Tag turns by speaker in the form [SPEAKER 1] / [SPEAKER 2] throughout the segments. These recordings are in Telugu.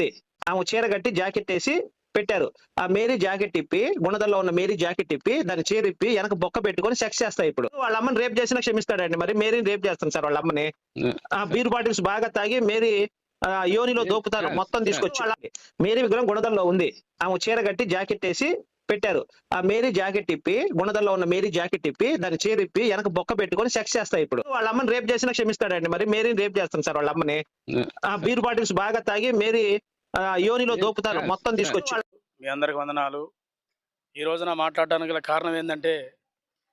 [SPEAKER 1] ఉంది ఆమె చీర కట్టి జాకెట్ వేసి పెట్టారు. ఆ మేరీ జాకెట్ ఇప్పి గుణదల్లో ఉన్న మేరీ జాకెట్ ఇప్పి దాని చీర ఇప్పి వెనక బొక్క పెట్టుకొని సెక్స్ చేస్తాయి ఇప్పుడు. వాళ్ళ అమ్మని రేప్ చేసినా క్షమిస్తాడండి మరి. మేరీని రేప్ చేస్తాను సార్ వాళ్ళ అమ్మని. ఆ బీర్ బాటిల్స్ బాగా తాగి మేరీ యోనిలో దోపుతారు. మొత్తం తీసుకొచ్చి. మేరీ విగ్రహం గుణదల్లో ఉంది. ఆమె చీర కట్టి జాకెట్ వేసి పెట్టారు. ఆ మేరీ జాకెట్ ఇప్పి గుణదల్లో ఉన్న మేరీ జాకెట్ ఇప్పి దాని చీర ఇప్పి వెనక బొక్క పెట్టుకొని సెక్స్ చేస్తాయి ఇప్పుడు. వాళ్ళ అమ్మని రేప్ చేసినా క్షమిస్తాడండి మరి. మేరీని రేప్ చేస్తాను సార్ వాళ్ళ అమ్మని. ఆ బీర్ బాటిల్స్ బాగా తాగి మేరీ యోనిలో దోపుతారు. మొత్తం తీసుకొచ్చి.
[SPEAKER 2] మీ అందరికి వందనాలు. ఈ రోజున మాట్లాడడానికి గల కారణం ఏంటంటే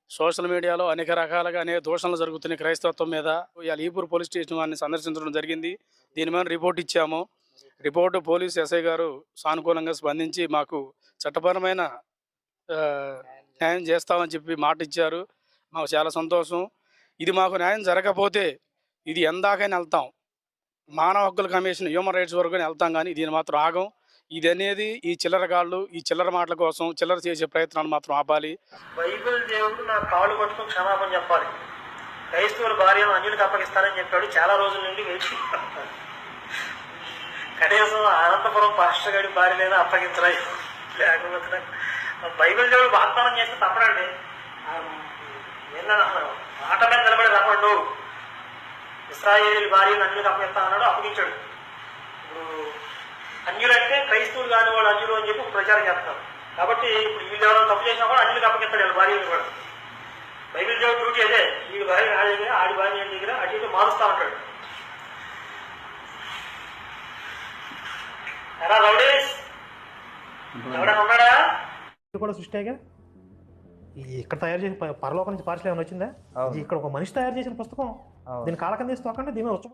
[SPEAKER 2] సోషల్ మీడియాలో అనేక రకాలుగా అనేక దూషణలు జరుగుతున్నాయి క్రైస్తవత్వం మీద. ఇవాళ ఈపూర్ పోలీస్ స్టేషన్ వారిని సందర్శించడం జరిగింది. దీని మీద రిపోర్ట్ ఇచ్చాము. రిపోర్టు పోలీస్ ఎస్ఐ గారు సానుకూలంగా స్పందించి మాకు చట్టపరమైన న్యాయం చేస్తామని చెప్పి మాట ఇచ్చారు మాకు చాలా సంతోషం. ఇది మాకు న్యాయం జరగకపోతే ఇది ఎందాకైనా వెళ్తాం. మానవ హక్కుల కమిషన్ హ్యూమన్ రైట్స్ వరకు వెళ్తాం కానీ దీని మాత్రం ఆగం. ఇది అనేది ఈ చిల్లర గాళ్ళు ఈ చిల్లర మాటల కోసం చిల్లర చేసే ప్రయత్నాలు మాత్రం ఆపాలి.
[SPEAKER 3] బైబిల్ దేవుడు నా కాళ్ళు పట్టుకుని క్షమాపణ చెప్పాలి. క్రైస్తవుల భార్యను అన్యులకు అప్పగిస్తానని చెప్పాడు. చాలా రోజుల నుండి వేచి కనీసం అనంతపురం పాస్టర్ గారి భార్య లేదా అప్పగించలేదు. లేకపోతే బైబిల్ దేవుడు వాగ్దానం చేస్తే తప్పడండి. ఆట మాట మీద నిలబడి రమ్మడు ఇస్రాయేలీ భార్యను అన్యులకు అప్పగిస్తా అన్నాడు అప్పగించాడు. ఇప్పుడు అన్యులంటే క్రైస్తవులు కాని వాళ్ళు అన్యులు అని చెప్పి ప్రచారం చేస్తారు. కాబట్టి ఇప్పుడు వీళ్ళు ఎవరైనా తప్పు చేసినా కూడా అన్యులకు అప్పగిస్తాడు వాళ్ళ భార్యను కూడా. బైబిల్ దేవుడు డ్యూటీ అదే. వీడి భార్య ఆడి దగ్గర ఆడి భార్య దగ్గర అటు ఇటు మారుస్తా ఉంటాడు. ఎరా రౌడీస్?
[SPEAKER 4] ఎవడన్నా కూడా సృష్టిగా ఈ ఇక్కడ తయారు చేసిన పరలోకం నుంచి పార్సల్ ఏమైనా వచ్చిందా? ఇక్కడ ఒక మనిషి తయారు చేసిన పుస్తకం దీని కాలకం తీసి తోకండి దీని వచ్చి